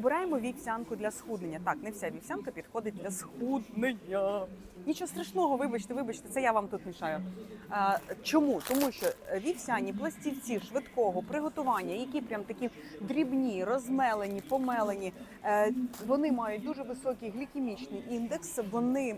Обираємо вівсянку для схуднення. Так, не вся вівсянка підходить для схуднення. Нічого страшного, вибачте, вибачте, це я вам тут мішаю. А, чому? Тому що вівсяні пластівці швидкого приготування, які прям такі дрібні, розмелені, помелені, е, вони мають дуже високий глікемічний індекс. Вони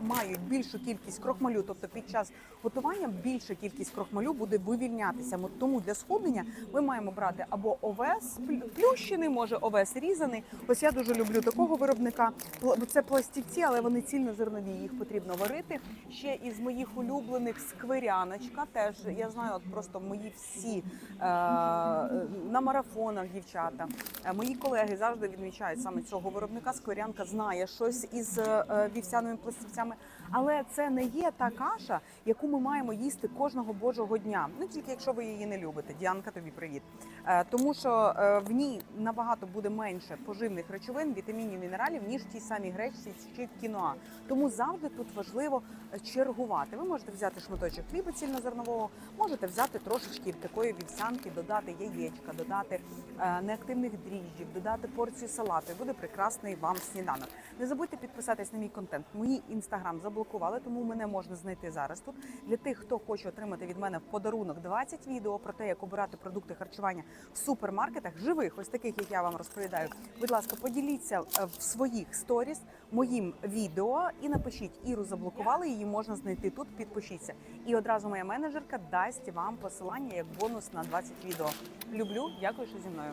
мають більшу кількість крохмалю, тобто під час готування більша кількість крохмалю буде вивільнятися. Тому для схуднення ми маємо брати або овес плю- плющений, може овес різаний. Ось я дуже люблю такого виробника. Пл- Це пластівці, але вони цільнозернові. Їх потрібно варити. Ще із моїх улюблених скверяночка. Теж я знаю, от просто мої всі е, на марафонах дівчата. Е, Мої колеги завжди відмічають саме цього виробника. Скверянка знає щось із е, вівсяними пластівцями, але це не є та каша, яку ми маємо їсти кожного божого дня. Не тільки якщо ви її не любите. Діанка, тобі привіт. Е, Тому що е, в ній набагато буде менше поживних речовин, вітамінів, мінералів, ніж в тій самій гречці чи кіноа. Тому завжди тут важливо е, чергувати. Ви можете взяти шматочок хліба цільнозернового, можете взяти трошечки такої вівсянки, додати яєчка, додати неактивних дріжджів, додати порцію салату. І буде прекрасний вам сніданок. Не забудьте підписатись на мій контент. Мої інстаграм заблокували, тому мене можна знайти зараз тут. Для тих, хто хоче отримати від мене в подарунок 20 відео про те, як обирати продукти харчування в супермаркетах, живих, ось таких, як я вам розповідаю. Будь ласка, поділіться е, в своїх сторіс моїм відео і напишіть Іру заблокували. Її можна знайти тут. Підпишіться. І одразу моя менеджерка дасть вам посилання як бонус на 20 відео. Люблю, дякую, що зі мною.